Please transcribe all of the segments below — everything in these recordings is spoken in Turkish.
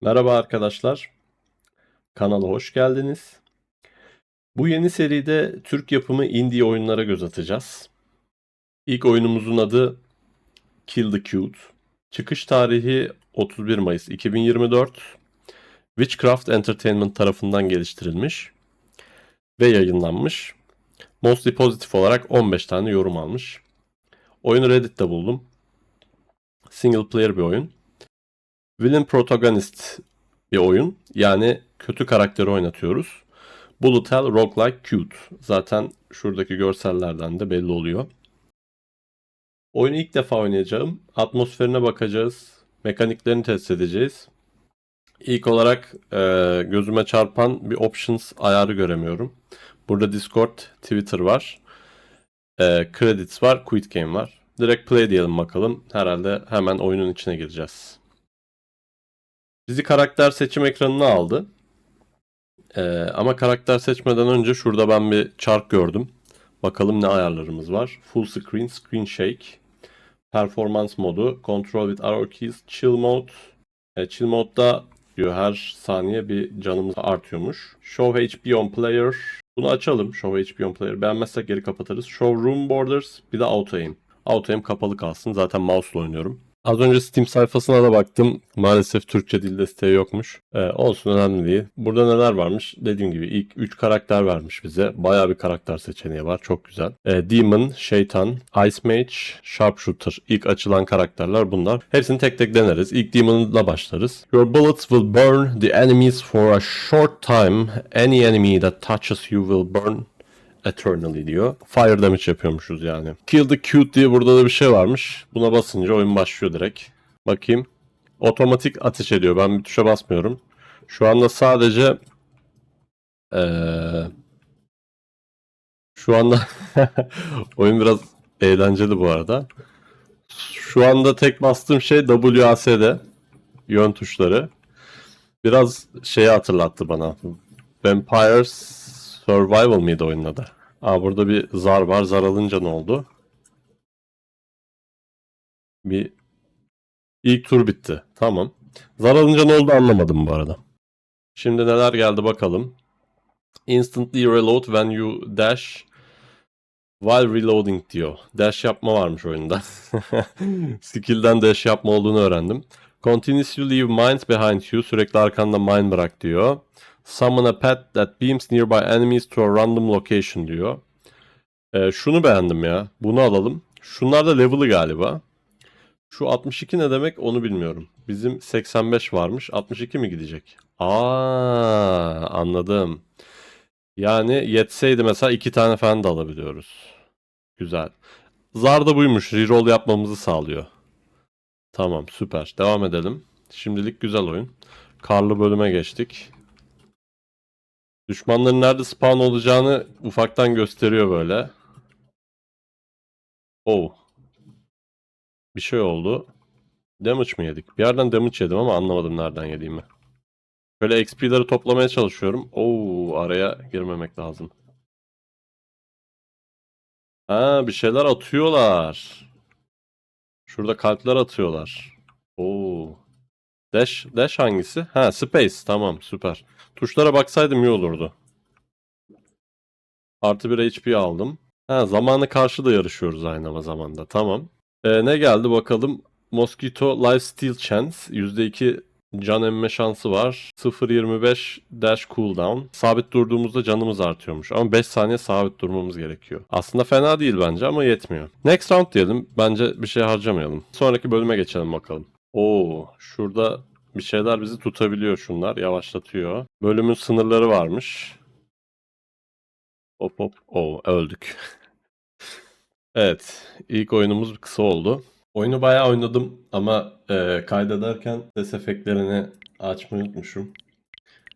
Merhaba arkadaşlar. Kanala hoş geldiniz. Bu yeni seride Türk yapımı indie oyunlara göz atacağız. İlk oyunumuzun adı Kill the Cute. Çıkış tarihi 31 Mayıs 2024. Witchcraft Entertainment tarafından geliştirilmiş ve yayınlanmış. Mostly pozitif olarak 15 tane yorum almış. Oyunu Reddit'te buldum. Single player bir oyun. Villain protagonist bir oyun. Yani kötü karakteri oynatıyoruz. Bullet Hell Roguelike Cute. Zaten şuradaki görsellerden de belli oluyor. Oyunu ilk defa oynayacağım. Atmosferine bakacağız. Mekaniklerini test edeceğiz. İlk olarak e, gözüme çarpan bir options ayarı göremiyorum. Burada Discord, Twitter var. E, credits var, quit game var. Direkt play diyelim bakalım. Herhalde hemen oyunun içine gireceğiz. Bizi karakter seçim ekranına aldı. Ee, ama karakter seçmeden önce şurada ben bir chart gördüm. Bakalım ne ayarlarımız var. Full screen, screen shake, performance modu, control with arrow keys, chill mode. E, chill mode'da diyor her saniye bir canımız artıyormuş. Show HP on player. Bunu açalım. Show HP on player. Beğenmezsek geri kapatırız. Show room borders. Bir de auto aim. Auto aim kapalı kalsın. Zaten mouse'la oynuyorum. Az önce Steam sayfasına da baktım. Maalesef Türkçe dil desteği yokmuş. Ee, olsun önemli değil. Burada neler varmış? Dediğim gibi ilk 3 karakter vermiş bize. Bayağı bir karakter seçeneği var. Çok güzel. Ee, Demon, Şeytan, Ice Mage, Sharpshooter. İlk açılan karakterler bunlar. Hepsini tek tek deneriz. İlk Demon'la başlarız. Your bullets will burn the enemies for a short time. Any enemy that touches you will burn Eternally diyor. Fire damage yapıyormuşuz yani. Kill the cute diye burada da bir şey varmış. Buna basınca oyun başlıyor direkt. Bakayım. Otomatik ateş ediyor. Ben bir tuşa basmıyorum. Şu anda sadece ee, şu anda oyun biraz eğlenceli bu arada. Şu anda tek bastığım şey WASD yön tuşları. Biraz şeyi hatırlattı bana. Vampires Survival mıydı oyunun adı? Aa burada bir zar var. Zar alınca ne oldu? Bir ilk tur bitti. Tamam. Zar alınca ne oldu anlamadım bu arada. Şimdi neler geldi bakalım. Instantly reload when you dash while reloading diyor. Dash yapma varmış oyunda. Skill'den dash yapma olduğunu öğrendim. Continuously leave mines behind you. Sürekli arkanda mine bırak diyor. Summon a pet that beams nearby enemies to a random location diyor. Ee, şunu beğendim ya. Bunu alalım. Şunlar da level'ı galiba. Şu 62 ne demek onu bilmiyorum. Bizim 85 varmış. 62 mi gidecek? Aa, anladım. Yani yetseydi mesela iki tane falan da alabiliyoruz. Güzel. Zar da buymuş. Reroll yapmamızı sağlıyor. Tamam süper. Devam edelim. Şimdilik güzel oyun. Karlı bölüme geçtik. Düşmanların nerede spawn olacağını ufaktan gösteriyor böyle. Oh. Bir şey oldu. Damage mı yedik? Bir yerden damage yedim ama anlamadım nereden yediğimi. Böyle XP'leri toplamaya çalışıyorum. Oo, araya girmemek lazım. Ha, bir şeyler atıyorlar. Şurada kalpler atıyorlar. Oo. Dash, dash hangisi? Ha, space. Tamam, süper. Tuşlara baksaydım iyi olurdu. Artı bir HP aldım. Ha, zamanı karşı da yarışıyoruz aynı zamanda. Tamam. Ee, ne geldi bakalım. Mosquito Lifesteal Chance. %2 can emme şansı var. 0.25 dash cooldown. Sabit durduğumuzda canımız artıyormuş. Ama 5 saniye sabit durmamız gerekiyor. Aslında fena değil bence ama yetmiyor. Next round diyelim. Bence bir şey harcamayalım. Sonraki bölüme geçelim bakalım. Oo, şurada bir şeyler bizi tutabiliyor şunlar. Yavaşlatıyor. Bölümün sınırları varmış. Hop hop. Oo, öldük. evet. ilk oyunumuz kısa oldu. Oyunu bayağı oynadım ama e, kaydederken ses efektlerini açmayı unutmuşum.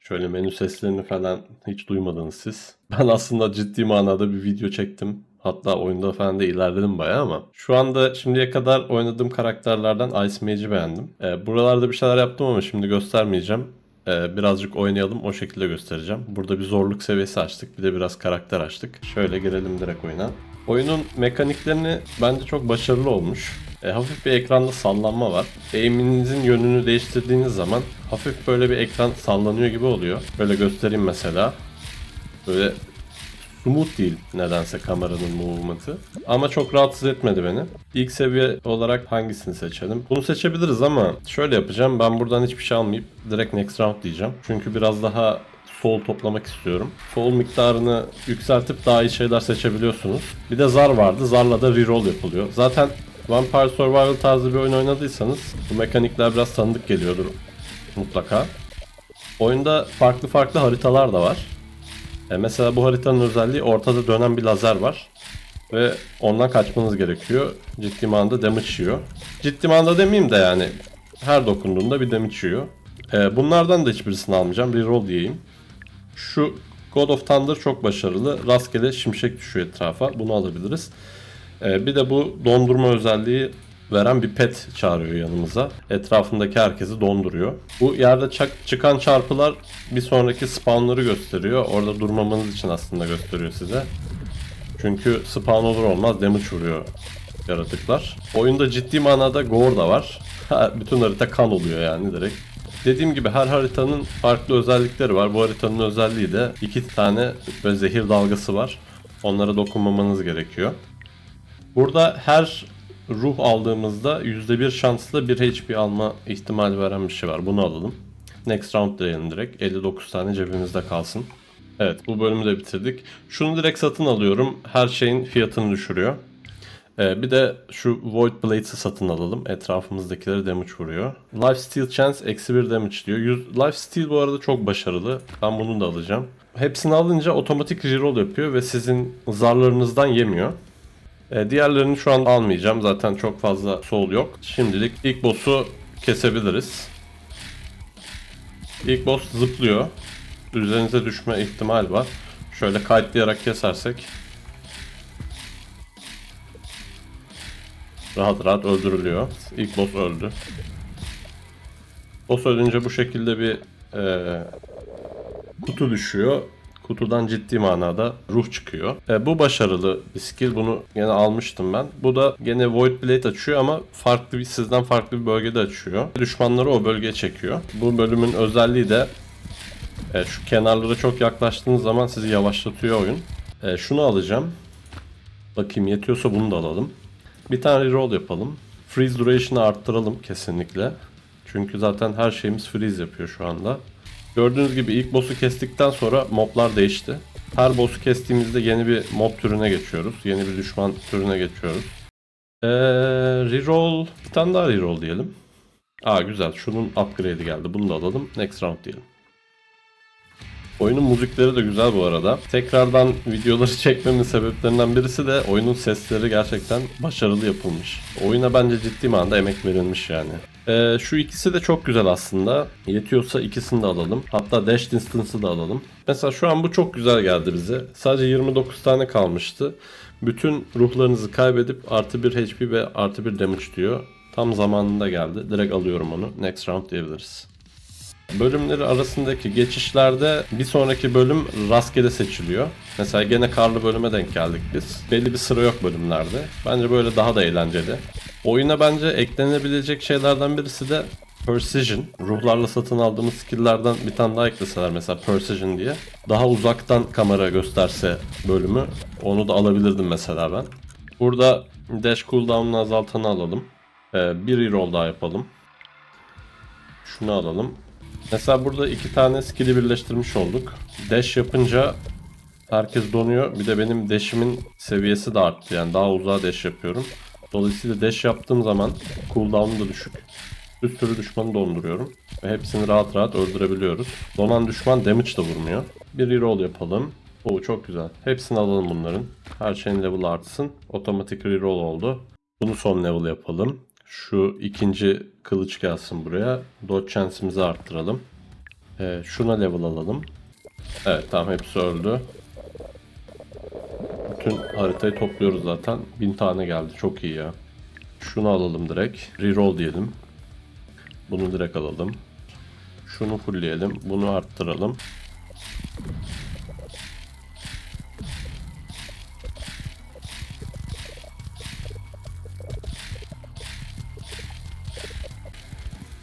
Şöyle menü seslerini falan hiç duymadınız siz. Ben aslında ciddi manada bir video çektim. Hatta oyunda falan da ilerledim bayağı ama. Şu anda şimdiye kadar oynadığım karakterlerden Ice Mage'i beğendim. Ee, buralarda bir şeyler yaptım ama şimdi göstermeyeceğim. Ee, birazcık oynayalım o şekilde göstereceğim. Burada bir zorluk seviyesi açtık. Bir de biraz karakter açtık. Şöyle girelim direkt oyuna. Oyunun mekaniklerini bence çok başarılı olmuş. E, hafif bir ekranda sallanma var. Eğiminizin yönünü değiştirdiğiniz zaman hafif böyle bir ekran sallanıyor gibi oluyor. Böyle göstereyim mesela. Böyle smooth değil nedense kameranın movement'ı. Ama çok rahatsız etmedi beni. İlk seviye olarak hangisini seçelim? Bunu seçebiliriz ama şöyle yapacağım. Ben buradan hiçbir şey almayıp direkt next round diyeceğim. Çünkü biraz daha soul toplamak istiyorum. Soul miktarını yükseltip daha iyi şeyler seçebiliyorsunuz. Bir de zar vardı. Zarla da reroll yapılıyor. Zaten Vampire Survival tarzı bir oyun oynadıysanız bu mekanikler biraz tanıdık geliyordur mutlaka. Oyunda farklı farklı haritalar da var. E mesela bu haritanın özelliği ortada dönen bir lazer var. Ve ondan kaçmanız gerekiyor. Ciddi manada damage yiyor. Ciddi manada demeyeyim de yani her dokunduğunda bir damage yiyor. E, bunlardan da hiçbirisini almayacağım. Reroll diyeyim. Şu God of Thunder çok başarılı. Rastgele şimşek düşüyor etrafa. Bunu alabiliriz. E, bir de bu dondurma özelliği veren bir pet çağırıyor yanımıza. Etrafındaki herkesi donduruyor. Bu yerde çak- çıkan çarpılar bir sonraki spawnları gösteriyor. Orada durmamanız için aslında gösteriyor size. Çünkü spawn olur olmaz damage vuruyor yaratıklar. Oyunda ciddi manada gore da var. Bütün harita kan oluyor yani direkt. Dediğim gibi her haritanın farklı özellikleri var. Bu haritanın özelliği de iki tane böyle zehir dalgası var. Onlara dokunmamanız gerekiyor. Burada her ruh aldığımızda %1 şansla 1 HP alma ihtimali veren bir şey var. Bunu alalım. Next round diyelim direkt. 59 tane cebimizde kalsın. Evet bu bölümü de bitirdik. Şunu direkt satın alıyorum. Her şeyin fiyatını düşürüyor. Ee, bir de şu Void Blades'i satın alalım. Etrafımızdakileri damage vuruyor. Life Steal Chance eksi 1 damage diyor. Life Steal bu arada çok başarılı. Ben bunu da alacağım. Hepsini alınca otomatik reroll yapıyor ve sizin zarlarınızdan yemiyor. E, diğerlerini şu an almayacağım. Zaten çok fazla sol yok. Şimdilik ilk boss'u kesebiliriz. İlk boss zıplıyor. Üzerinize düşme ihtimal var. Şöyle kayıtlayarak kesersek rahat rahat öldürülüyor. İlk boss öldü. Boss ölünce bu şekilde bir e, kutu düşüyor. Kutudan ciddi manada ruh çıkıyor. E, bu başarılı bir skill. Bunu gene almıştım ben. Bu da gene Void Blade açıyor ama farklı bir sizden farklı bir bölgede açıyor. Düşmanları o bölgeye çekiyor. Bu bölümün özelliği de e, şu kenarlara çok yaklaştığınız zaman sizi yavaşlatıyor oyun. E, şunu alacağım. Bakayım yetiyorsa bunu da alalım. Bir tane reroll yapalım. Freeze duration'ı arttıralım kesinlikle. Çünkü zaten her şeyimiz freeze yapıyor şu anda. Gördüğünüz gibi ilk boss'u kestikten sonra moblar değişti. Her boss'u kestiğimizde yeni bir mob türüne geçiyoruz. Yeni bir düşman türüne geçiyoruz. Ee, reroll. Bir tane daha reroll diyelim. Aa güzel. Şunun upgrade'i geldi. Bunu da alalım. Next round diyelim. Oyunun müzikleri de güzel bu arada. Tekrardan videoları çekmemin sebeplerinden birisi de oyunun sesleri gerçekten başarılı yapılmış. Oyuna bence ciddi manada emek verilmiş yani. Ee, şu ikisi de çok güzel aslında. Yetiyorsa ikisini de alalım. Hatta Dash Distance'ı da alalım. Mesela şu an bu çok güzel geldi bize. Sadece 29 tane kalmıştı. Bütün ruhlarınızı kaybedip artı 1 HP ve artı 1 damage diyor. Tam zamanında geldi. Direkt alıyorum onu. Next round diyebiliriz. Bölümleri arasındaki geçişlerde bir sonraki bölüm rastgele seçiliyor. Mesela gene karlı bölüme denk geldik biz. Belli bir sıra yok bölümlerde. Bence böyle daha da eğlenceli. Oyuna bence eklenebilecek şeylerden birisi de Precision. Ruhlarla satın aldığımız skill'lerden bir tane daha ekleseler mesela Precision diye. Daha uzaktan kamera gösterse bölümü onu da alabilirdim mesela ben. Burada dash cooldown'unu azaltanı alalım. Ee, bir reroll daha yapalım. Şunu alalım. Mesela burada iki tane skill'i birleştirmiş olduk. Dash yapınca herkes donuyor. Bir de benim dash'imin seviyesi de arttı. Yani daha uzağa dash yapıyorum. Dolayısıyla dash yaptığım zaman cooldown'u da düşük. Bir sürü düşmanı donduruyorum. Ve hepsini rahat rahat öldürebiliyoruz. Donan düşman damage da vurmuyor. Bir reroll yapalım. Oo çok güzel. Hepsini alalım bunların. Her şeyin level artsın. Otomatik reroll oldu. Bunu son level yapalım. Şu ikinci kılıç gelsin buraya. Dodge chance'imizi arttıralım. Ee, şuna level alalım. Evet tamam hepsi öldü. Bütün haritayı topluyoruz zaten. Bin tane geldi. Çok iyi ya. Şunu alalım direkt. Reroll diyelim. Bunu direkt alalım. Şunu fullleyelim. Bunu arttıralım.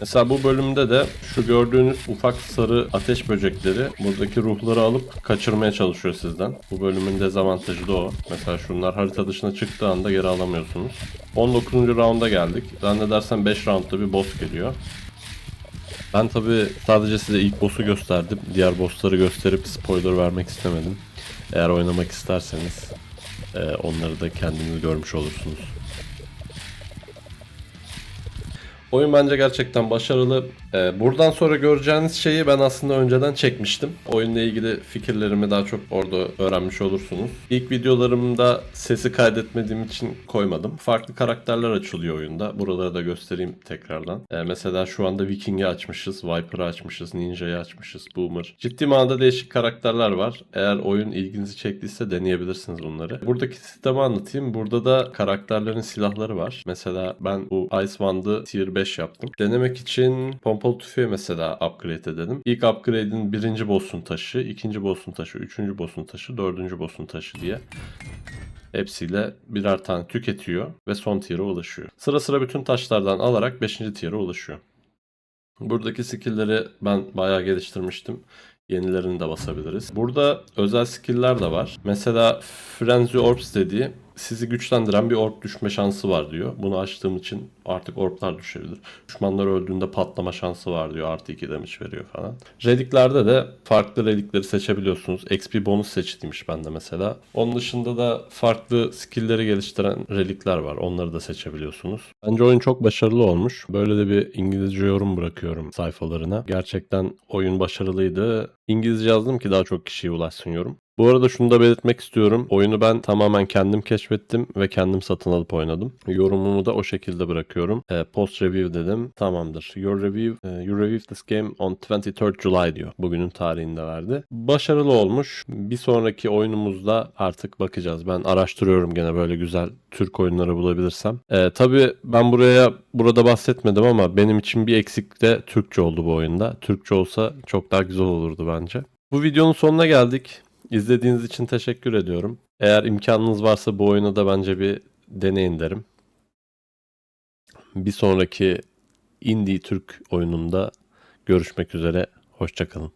Mesela bu bölümde de şu gördüğünüz ufak sarı ateş böcekleri buradaki ruhları alıp kaçırmaya çalışıyor sizden. Bu bölümün dezavantajı da o. Mesela şunlar harita dışına çıktığı anda geri alamıyorsunuz. 19. rounda geldik. Zannedersem 5 roundda bir boss geliyor. Ben tabi sadece size ilk boss'u gösterdim. Diğer boss'ları gösterip spoiler vermek istemedim. Eğer oynamak isterseniz e, onları da kendiniz görmüş olursunuz. Oyun bence gerçekten başarılı. Ee, buradan sonra göreceğiniz şeyi ben aslında önceden çekmiştim. Oyunla ilgili fikirlerimi daha çok orada öğrenmiş olursunuz. İlk videolarımda sesi kaydetmediğim için koymadım. Farklı karakterler açılıyor oyunda. Buraları da göstereyim tekrardan. Ee, mesela şu anda Viking'i açmışız, Viper'ı açmışız, Ninja'yı açmışız, Boomer. Ciddi manada değişik karakterler var. Eğer oyun ilginizi çektiyse deneyebilirsiniz bunları. Buradaki sistemi anlatayım. Burada da karakterlerin silahları var. Mesela ben bu Icewand'ı tier 5 yaptım. Denemek için pompalı tüfeği mesela upgrade edelim. İlk upgrade'in birinci boss'un taşı, ikinci boss'un taşı, üçüncü boss'un taşı, dördüncü boss'un taşı diye hepsiyle birer tane tüketiyor ve son tier'e ulaşıyor. Sıra sıra bütün taşlardan alarak 5. tier'e ulaşıyor. Buradaki skill'leri ben bayağı geliştirmiştim. Yenilerini de basabiliriz. Burada özel skill'ler de var. Mesela Frenzy Orbs dediği sizi güçlendiren bir orb düşme şansı var diyor. Bunu açtığım için artık orblar düşebilir. Düşmanlar öldüğünde patlama şansı var diyor. Artı 2 damage veriyor falan. Reliklerde de farklı relikleri seçebiliyorsunuz. XP bonus seçilmiş bende mesela. Onun dışında da farklı skill'leri geliştiren relikler var. Onları da seçebiliyorsunuz. Bence oyun çok başarılı olmuş. Böyle de bir İngilizce yorum bırakıyorum sayfalarına. Gerçekten oyun başarılıydı. İngilizce yazdım ki daha çok kişiye ulaşsın yorum. Bu arada şunu da belirtmek istiyorum. Oyunu ben tamamen kendim keşfettim ve kendim satın alıp oynadım. Yorumumu da o şekilde bırakıyorum. E, post review dedim. Tamamdır. Your review, e, you reviewed this game on 23rd July diyor. Bugünün tarihinde verdi. Başarılı olmuş. Bir sonraki oyunumuzda artık bakacağız. Ben araştırıyorum gene böyle güzel Türk oyunları bulabilirsem. E, tabii ben buraya burada bahsetmedim ama benim için bir eksik de Türkçe oldu bu oyunda. Türkçe olsa çok daha güzel olurdu bence. Bu videonun sonuna geldik. İzlediğiniz için teşekkür ediyorum. Eğer imkanınız varsa bu oyunu da bence bir deneyin derim. Bir sonraki indie Türk oyununda görüşmek üzere. Hoşçakalın.